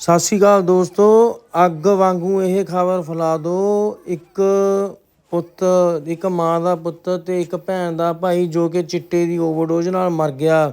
ਸਤਿ ਸ਼੍ਰੀ ਅਕਾਲ ਦੋਸਤੋ ਅੱਗ ਵਾਂਗੂ ਇਹ ਖਬਰ ਫੈਲਾ ਦਿਓ। ਇੱਕ ਪੁੱਤ ਇੱਕ ਮਾਂ ਦਾ ਪੁੱਤ ਤੇ ਇੱਕ ਭੈਣ ਦਾ ਭਾਈ ਜੋ ਕਿ ਚਿੱਟੇ ਦੀ ਓਵਰਡੋਜ਼ ਨਾਲ ਮਰ ਗਿਆ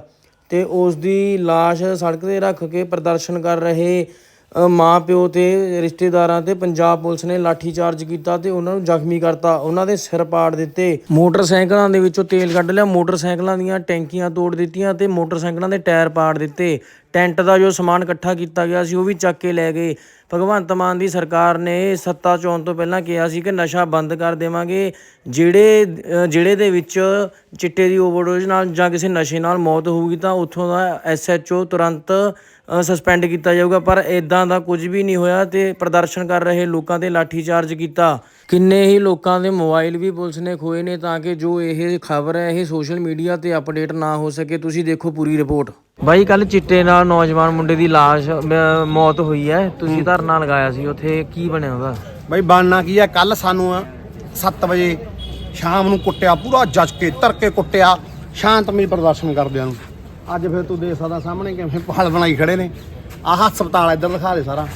ਤੇ ਉਸ ਦੀ লাশ ਸੜਕ ਤੇ ਰੱਖ ਕੇ ਪ੍ਰਦਰਸ਼ਨ ਕਰ ਰਹੇ ਅ, ਮਾਂ ਪਿਓ ਤੇ ਰਿਸ਼ਤੇਦਾਰਾਂ ਤੇ ਪੰਜਾਬ ਪੁਲਿਸ ਨੇ ਲਾਠੀ ਚਾਰਜ ਕੀਤਾ ਤੇ ਉਹਨਾਂ ਨੂੰ ਜ਼ਖਮੀ ਕਰਤਾ। ਉਹਨਾਂ ਦੇ ਸਿਰ ਪਾੜ ਦਿੱਤੇ। ਮੋਟਰਸਾਈਕਲਾਂ ਦੇ ਵਿੱਚੋਂ ਤੇਲ ਕੱਢ ਲਿਆ। ਮੋਟਰਸਾਈਕਲਾਂ ਦੀਆਂ ਟੈਂਕੀਆਂ ਤੋੜ ਦਿੱਤੀਆਂ ਤੇ ਮੋਟਰਸਾਈਕਲਾਂ ਦੇ ਟਾਇਰ ਪਾੜ ਦਿੱਤੇ। ਟੈਂਟ ਦਾ ਜੋ ਸਮਾਨ ਇਕੱਠਾ ਕੀਤਾ ਗਿਆ ਸੀ ਉਹ ਵੀ ਚੱਕ ਕੇ ਲੈ ਗਏ। ਭਗਵੰਤ ਮਾਨ ਦੀ ਸਰਕਾਰ ਨੇ ਸੱਤਾ ਚੋਣ ਤੋਂ ਪਹਿਲਾਂ ਕਿਹਾ ਸੀ ਕਿ ਨਸ਼ਾ ਬੰਦ ਕਰ ਦੇਵਾਂਗੇ। ਜਿਹੜੇ ਅ, ਜਿਹੜੇ ਦੇ ਵਿੱਚ ਚਿੱਟੇ ਦੀ ਓਵਰਡੋਜ਼ ਨਾਲ ਜਾਂ ਕਿਸੇ ਨਸ਼ੇ ਨਾਲ ਮੌਤ ਹੋਊਗੀ ਤਾਂ ਉੱਥੋਂ ਦਾ ਐਸਐਚਓ ਤੁਰੰਤ ਸਸਪੈਂਡ ਕੀਤਾ ਜਾਊਗਾ। ਪਰ ਇਦਾਂ ਦਾ ਕੁਝ ਵੀ ਨਹੀਂ ਹੋਇਆ ਤੇ ਪ੍ਰਦਰਸ਼ਨ ਕਰ ਰਹੇ ਲੋਕਾਂ ਤੇ ਲਾਠੀ ਚਾਰਜ ਕੀਤਾ। ਕਿੰਨੇ ਹੀ ਲੋਕਾਂ ਦੇ ਮੋਬਾਈਲ ਵੀ ਪੁਲਿਸ ਨੇ ਖੋਏ ਨੇ ਤਾਂ ਕਿ ਜੋ ਇਹ ਖਬਰ ਹੈ ਇਹ ਸੋਸ਼ਲ ਮੀਡੀਆ ਤੇ ਅਪਡੇਟ ਨਾ ਹੋ ਸਕੇ। ਤੁਸੀਂ ਦੇਖੋ ਪੂਰੀ ਰਿਪੋਰਟ। ਬਾਈ ਕੱਲ ਚਿੱਟੇ ਨਾਲ ਨੌਜਵਾਨ ਮੁੰਡੇ ਦੀ লাশ ਮੌਤ ਹੋਈ ਹੈ। ਤੁਸੀਂ ਧਰਨਾ ਲਗਾਇਆ ਸੀ ਉੱਥੇ ਕੀ ਬਣਿਆ ਉਹਦਾ? ਬਈ ਬਾਨਾ ਕੀ ਹੈ? ਕੱਲ ਸਾਨੂੰ 7 ਵਜੇ ਸ਼ਾਮ ਨੂੰ ਕੁੱਟਿਆ ਪੂਰਾ ਜੱਜ ਕੇ ਧਰ ਕੇ ਕੁੱਟਿਆ ਸ਼ਾਂਤਮਈ ਪ੍ਰਦਰਸ਼ਨ ਕਰਦਿਆਂ ਨੂੰ ਅੱਜ ਫਿਰ ਤੂੰ ਦੇਖ ਸਕਦਾ ਸਾਹਮਣੇ ਕਿਵੇਂ ਪਹਾੜ ਬਣਾਈ ਖੜੇ ਨੇ। ਆਹ ਹਸਪਤਾਲ ਇੱਧਰ ਦਿਖਾ ਦੇ ਸਾਰਾ।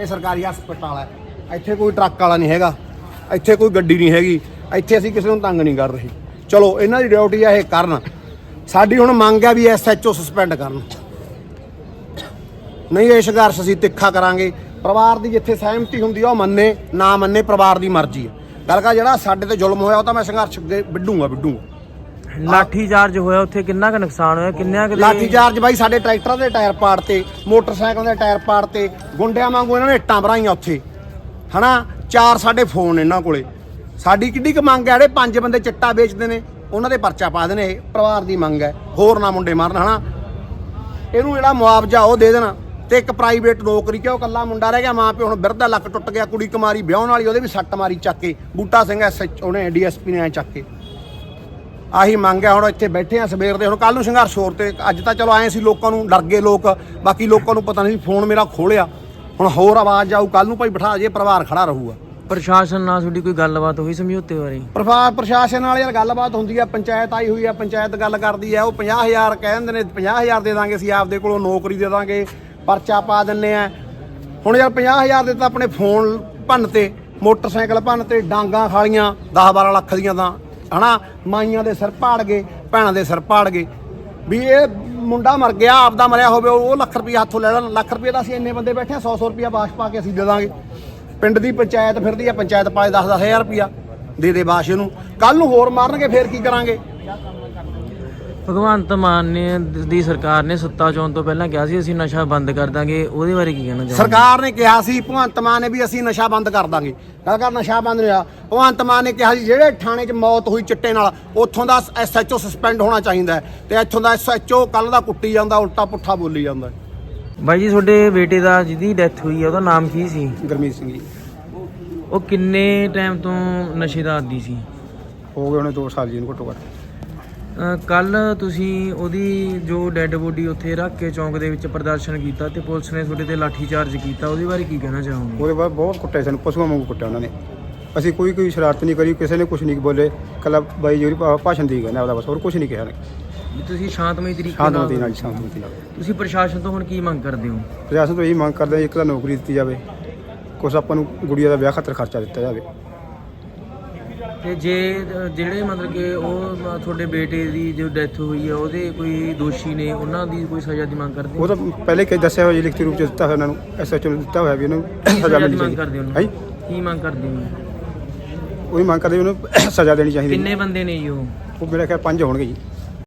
ਇਹ ਸਰਕਾਰੀ ਹਸਪਤਾਲ ਹੈ। ਇੱਥੇ ਕੋਈ ਟਰੱਕ ਵਾਲਾ ਨਹੀਂ ਹੈਗਾ। ਇੱਥੇ ਕੋਈ ਗੱਡੀ ਨਹੀਂ ਹੈਗੀ। ਇੱਥੇ ਅਸੀਂ ਕਿਸੇ ਨੂੰ ਤੰਗ ਨਹੀਂ ਕਰ ਰਹੇ। ਚਲੋ ਇਹਨਾਂ ਦੀ ਡਿਊਟੀ ਆ ਇਹ ਕਰਨ। ਸਾਡੀ ਹੁਣ ਮੰਗ ਹੈ ਵੀ ਐਸਐਚਓ ਸਸਪੈਂਡ ਕਰਨ। ਨਹੀਂ ਇਹ ਸੰਘਰਸ਼ ਅਸੀਂ ਤਿੱਖਾ ਕਰਾਂਗੇ। ਪਰਿਵਾਰ ਦੀ ਜਿੱਥੇ ਸਹਿਮਤੀ ਹੁੰਦੀ ਆ ਉਹ ਮੰਨੇ ਨਾ ਮੰਨੇ ਪਰਿਵਾਰ ਦੀ ਮਰਜ਼ੀ ਹੈ ਗੱਲ ਕਾ ਜਿਹੜਾ ਸਾਡੇ ਤੇ ਜ਼ੁਲਮ ਹੋਇਆ ਉਹ ਤਾਂ ਮੈਂ ਸੰਘਰਸ਼ ਅੱਗੇ ਵਿੱਢੂੰਗਾ ਵਿੱਢੂੰਗਾ। ਲਾਠੀ ਚਾਰਜ ਹੋਇਆ ਉੱਥੇ ਕਿੰਨਾ ਕੁ ਨੁਕਸਾਨ ਹੋਇਆ? ਕਿੰਨਿਆਂ ਕੁ ਲਾਠੀ ਚਾਰਜ ਬਾਈ ਸਾਡੇ ਟਰੈਕਟਰਾਂ ਦੇ ਟਾਇਰ ਪਾੜਤੇ ਮੋਟਰਸਾਈਕਲ ਦੇ ਟਾਇਰ ਪਾੜਤੇ ਗੁੰਡਿਆਂ ਵਾਂਗੂ ਇਹਨਾਂ ਨੇ ਇੱਟਾਂ ਭਰਾਈਆਂ ਉੱਥੇ। ਹਨਾ? ਚਾਰ ਸਾਡੇ ਫੋਨ ਇਹਨਾਂ ਕੋਲੇ। ਸਾਡੀ ਕਿੱਡੀ ਕੁ ਮੰਗ ਹੈ ਜਿਹੜੇ ਪੰਜ ਬੰਦੇ ਚਿੱਟਾ ਵੇਚਦੇ ਨੇ ਉਹਨਾਂ ਦੇ ਪਰਚਾ ਪਾ ਦੇਣੇ ਇਹ ਪਰਿਵਾਰ ਦੀ ਮੰਗ ਹੈ। ਹੋਰ ਨਾ ਮੁੰਡੇ ਮਾਰਨ ਹਨਾ? ਇਹਨੂੰ ਜਿਹੜਾ ਮੁਆਵਜ਼ਾ ਉਹ ਦੇ ਦੇਣਾ। ਤੇ ਇੱਕ ਪ੍ਰਾਈਵੇਟ ਨੌਕਰੀ ਕਿਉਂ ਕੱਲਾ ਮੁੰਡਾ ਰਹਿ ਗਿਆ ਮਾਂ ਪਿਓ ਹੁਣ ਬਿਰਧਾ ਲੱਕ ਟੁੱਟ ਗਿਆ ਕੁੜੀ ਕੁਮਾਰੀ ਵਿਆਹਣ ਵਾਲੀ ਉਹਦੇ ਵੀ ਸੱਟ ਮਾਰੀ ਚੱਕ ਕੇ ਬੂਟਾ ਸਿੰਘ ਐਸਐਚ ਉਹਨੇ ਡੀਐਸਪੀ ਨੇ ਐ ਚੱਕ ਕੇ। ਆਹੀ ਮੰਗ ਹੈ ਹੁਣ ਇੱਥੇ ਬੈਠੇ ਆ ਸਵੇਰ ਦੇ ਹੁਣ ਕੱਲ ਨੂੰ ਸੰਘਰਸ਼ ਹੋਰ ਤੇ ਅੱਜ ਤਾਂ ਚਲੋ ਆਏ ਸੀ ਲੋਕਾਂ ਨੂੰ ਡਰ ਗਏ ਲੋਕ ਬਾਕੀ ਲੋਕਾਂ ਨੂੰ ਪਤਾ ਨਹੀਂ ਫੋਨ ਮੇਰਾ ਖੋਲਿਆ ਹੁਣ ਹੋਰ ਆਵਾਜ਼ ਆਊ ਕੱਲ ਨੂੰ ਭਾਈ ਬਿਠਾ ਜੇ ਪਰਿਵਾਰ ਖੜਾ ਰਹੂਗਾ। ਪ੍ਰਸ਼ਾਸਨ ਨਾਲ ਤੁਹਾਡੀ ਕੋਈ ਗੱਲਬਾਤ ਹੋਈ ਸਮਝੌਤੇ ਬਾਰੇ? ਪ੍ਰਸ਼ਾਸਨ ਨਾਲ ਯਾਰ ਗੱਲਬਾਤ ਹੁੰਦੀ ਆ ਪੰਚਾਇਤ ਆਈ ਹੋਈ ਆ ਪੰਚਾਇਤ ਗੱਲ ਕਰਦੀ ਆ ਉਹ 50000 ਕਹਿ ਦਿੰਦੇ ਨੇ 50000 ਦੇ ਦਾਂਗੇ ਅਸੀਂ ਆਪਦੇ ਕੋਲੋਂ ਨੌਕਰੀ ਦੇ ਦਾਂਗੇ। ਪਰਚਾ ਪਾ ਦਿੰਨੇ ਆ। ਹੁਣ ਯਾਰ 50000 ਦੇ ਤਾਂ ਆਪਣੇ ਫੋਨ ਭੰਨ ਤੇ, ਮੋਟਰਸਾਈਕਲ ਭੰਨ ਤੇ, ਡਾਂਗਾ ਖਾਲੀਆਂ 10 12 ਲੱਖ ਦੀਆਂ ਤਾਂ, ਹਨਾ? ਮਾਈਆਂ ਦੇ ਸਿਰ ਪਾੜ ਗਏ, ਭੈਣਾਂ ਦੇ ਸਿਰ ਪਾੜ ਗਏ। ਵੀ ਇਹ ਮੁੰਡਾ ਮਰ ਗਿਆ, ਆਪਦਾ ਮਰਿਆ ਹੋਵੇ, ਉਹ ਲੱਖ ਰੁਪਏ ਹੱਥੋਂ ਲੈ ਲੈਣ। ਲੱਖ ਰੁਪਏ ਦਾ ਅਸੀਂ ਇੰਨੇ ਬੰਦੇ ਬੈਠੇ ਆ 100 100 ਰੁਪਏ ਬਾਸ਼ ਪਾ ਕੇ ਅਸੀਂ ਦੇ ਦਾਂਗੇ। ਪਿੰਡ ਦੀ ਪੰਚਾਇਤ ਫਿਰਦੀ ਆ, ਪੰਚਾਇਤ ਪਾਏ 10 10000 ਰੁਪਿਆ ਦੇ ਦੇ ਬਾਸ਼ ਨੂੰ ਕੱਲ ਨੂੰ ਹੋਰ ਮਾਰਨਗੇ, ਫੇਰ ਕੀ ਕਰਾਂਗੇ? ਭਗਵੰਤ ਮਾਨ ਨੇ ਦੀ ਸਰਕਾਰ ਨੇ ਸੱਤਾ ਚੋਣ ਤੋਂ ਪਹਿਲਾਂ ਕਿਹਾ ਸੀ ਅਸੀਂ ਨਸ਼ਾ ਬੰਦ ਕਰ ਦਾਂਗੇ। ਉਹਦੇ ਬਾਰੇ ਕੀ ਕਹਿਣਾ ਚਾਹੁੰਦੇ ਸਰਕਾਰ ਨੇ ਕਿਹਾ ਸੀ ਭਗਵੰਤ ਮਾਨ ਨੇ ਵੀ ਅਸੀਂ ਨਸ਼ਾ ਬੰਦ ਕਰ ਦਾਂਗੇ। ਕਰ ਨਸ਼ਾ ਬੰਦ ਨਹੀਂ ਭਗਵੰਤ ਮਾਨ ਨੇ ਕਿਹਾ ਸੀ ਜਿਹੜੇ ਥਾਣੇ 'ਚ ਮੌਤ ਹੋਈ ਚਿੱਟੇ ਨਾਲ ਉੱਥੋਂ ਦਾ ਐਸਐਚਓ ਸਸਪੈਂਡ ਹੋਣਾ ਚਾਹੀਦਾ ਹੈ ਤੇ ਇੱਥੋਂ ਦਾ ਐਸਐਚਓ ਕੱਲ ਦਾ ਕੁੱਟੀ ਜਾਂਦਾ ਉਲਟਾ ਪੁੱਠਾ ਬੋਲੀ ਜਾਂਦਾ। ਬਾਈ ਜੀ ਤੁਹਾਡੇ ਬੇਟੇ ਦਾ ਜਿਹਦੀ ਡੈਥ ਹੋਈ ਹੈ ਉਹਦਾ ਨਾਮ ਕੀ ਸੀ? ਗੁਰਮੀਤ ਸਿੰਘ ਜੀ। ਉਹ ਕਿੰਨੇ ਟਾਈਮ ਤੋਂ ਨਸ਼ੇ ਦਾ ਆਦੀ ਸੀ? ਹੋ ਗਏ ਉਹਨੇ 2 ਸਾਲ ਜੀ ਨੂੰ ਘੱਟੋ ਘੱਟ। ਕੱਲ ਤੁਸੀਂ ਉਹਦੀ ਜੋ ਡੈੱਡ ਬੋਡੀ ਉੱਥੇ ਰੱਖ ਕੇ ਚੌਂਕ ਦੇ ਵਿੱਚ ਪ੍ਰਦਰਸ਼ਨ ਕੀਤਾ ਤੇ ਪੁਲਿਸ ਨੇ ਤੁਹਾਡੇ ਤੇ ਲਾਠੀ ਚਾਰਜ ਕੀਤਾ ਉਹਦੇ ਬਾਰੇ ਕੀ ਕਹਿਣਾ ਚਾਹੋਗੇ? ਉਹਦੇ ਬਾਅਦ ਬਹੁਤ ਕੁੱਟਿਆ ਸਾਨੂੰ ਪਸ਼ੂਆਂ ਵਾਂਗੂ ਕੁੱਟਿਆ ਉਹਨਾਂ ਨੇ। ਅਸੀਂ ਕੋਈ ਕੋਈ ਸ਼ਰਾਰਤ ਨਹੀਂ ਕਰੀ ਕਿਸੇ ਨੇ ਕੁਝ ਨਹੀਂ ਬੋਲੇ। ਕੱਲਾ ਬਾਈ ਜੀ ਭਾਸ਼ਣ ਦੀ ਗਏ ਨੇ ਆਪਦਾ ਬਸ ਹੋਰ ਕੁਝ ਨਹੀਂ ਕਿਹਾ ਨੇ ਵੀ ਤੁਸੀਂ ਸ਼ਾਂਤਮਈ ਤਰੀਕੇ ਸ਼ਾਂਤਮਤੀ ਨਾਲ ਸ਼ਾਂਤਮਤੀ ਨਾਲ। ਤੁਸੀਂ ਪ੍ਰਸ਼ਾਸਨ ਤੋਂ ਹੁਣ ਕੀ ਮੰਗ ਕਰਦੇ ਹੋ? ਪ੍ਰਸ਼ਾਸਨ ਤੋਂ ਇਹੀ ਮੰਗ ਕਰਦੇ ਹਾਂ ਇੱਕ ਤਾਂ ਨੌਕਰੀ ਦਿੱਤੀ ਜਾਵੇ ਕੁਛ ਆਪਾਂ ਨੂੰ ਗੁੜੀਆ ਦਾ ਵਿਆਹ ਖਾਤਰ ਖਰਚਾ ਦਿੱਤਾ ਜਾਵੇ। ਤੇ ਜੇ ਜਿਹੜੇ ਮਤਲਬ ਕਿ ਉਹ ਤੁਹਾਡੇ ਬੇਟੇ ਦੀ ਜੋ ਡੈਥ ਹੋਈ ਹੈ ਉਹਦੇ ਕੋਈ ਦੋਸ਼ੀ ਨੇ ਉਹਨਾਂ ਦੀ ਕੋਈ ਸਜ਼ਾ ਦੀ ਮੰਗ ਕਰਦੇ ਹੋ? ਉਹ ਤਾਂ ਪਹਿਲੇ ਕਿ ਦੱਸਿਆ ਹੋਇਆ ਜੀ ਲਿਖਤੀ ਰੂਪ ਚ ਦਿੱਤਾ ਹੋਇਆ ਉਹਨਾਂ ਨੂੰ ਐਸਐਚਓ ਨੂੰ ਦਿੱਤਾ ਹੋਇਆ ਵੀ ਉਹਨੂੰ ਕੀ ਸਜ਼ਾ ਮਿਲਣੀ ਮੰਗ ਕਰਦੇ ਹੋ ਚਾਹੀਦੀ ਉਹਨੂੰ? ਕੀ ਮੰਗ ਕਰਦੇ ਹੋ ਉਹੀ ਮੰਗ ਕਰਦੇ ਵੀ ਉਹਨੂੰ ਸਜ਼ਾ ਦੇਣੀ ਚਾਹੀਦੀ। ਕਿੰਨੇ ਬੰਦੇ ਨੇ ਜੀ ਉਹ? ਉਹ ਮੇਰਾ ਖਿਆਲ ਪੰਜ ਹੋਣਗੇ ਜੀ।